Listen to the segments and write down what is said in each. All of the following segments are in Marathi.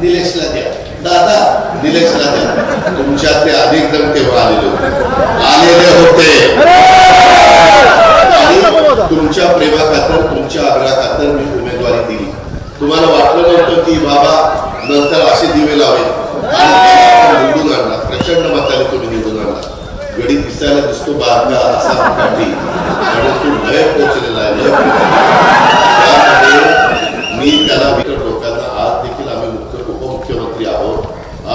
निलेशला द्या. दादा निलेशला द्या. तुमच्यातले अधिक जण तेव्हा आलेले होते. आलेले होते. तुमच्या प्रेमा खातर तुमच्या आग्रहा खातर मी उमेदवारी दिली. तुम्हाला वाटलं नव्हतं की बाबा नंतर असे दिवे लावेल. आणि निवडून आणला प्रचंड मताने तुम्ही निवडून आणला गडी दिसायला दिसतो बारका असा काठी आणि तो लय पोचलेला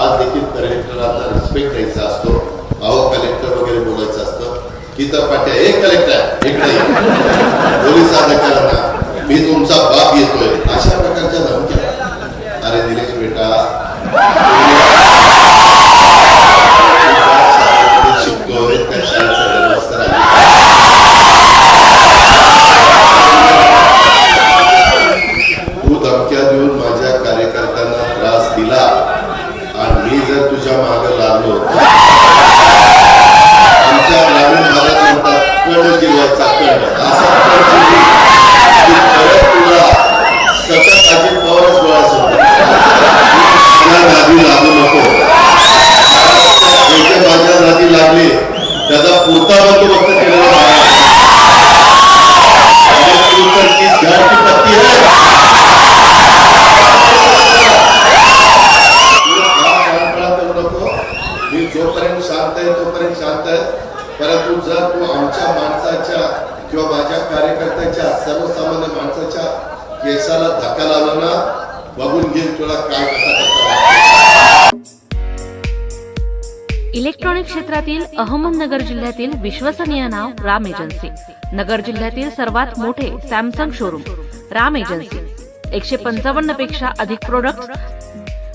आज देखील कलेक्टरांना रिस्पेक्ट द्यायचा असतो. अहो कलेक्टर वगैरे बोलायचं असतं. की तर पाट्या एक कलेक्टर इकडे ये. पोलीस अधिकाऱ्यांना मी तुमचा बाप येतोय अशा प्रकारच्या धमक्या. अरे निलेश बेटा. शिकतोय त्या शाळेत मास्तर आहे. तू धमक्या देऊन माझ्या कार्यकर्त्यांना त्रास दिला. आणि मी जर तुझ्या मागे लागलो आमच्या लागून मला म्हणतात कण जिरवायचा कण. असा तुला सतत अजित पवारच गोळा मला नादी लागू नको ज्याच्या माझ्या नादी लागले त्याचा पुरता बंदोबस्त केलेला आहे. आणि तू तर तीच झाड की पत्ती आहे मी जोपर्यंत शांत आहे तोपर्यंत शांत आहे. परंतु जर तू आमच्या माणसाच्या किंवा माझ्या कार्यकर्त्याच्या सर्वसामान्य माणसाच्या केसाला धक्का लावला ना बघून घेईन तुला काय इलेक्ट्रॉनिक क्षेत्रातील अहमदनगर जिल्ह्यातील विश्वसनीय नाव राम एजन्सी. नगर जिल्ह्यातील सर्वात मोठे सॅमसंग शोरूम राम एजन्सी. एकशे पंचावन्नपेक्षा अधिक प्रोडक्ट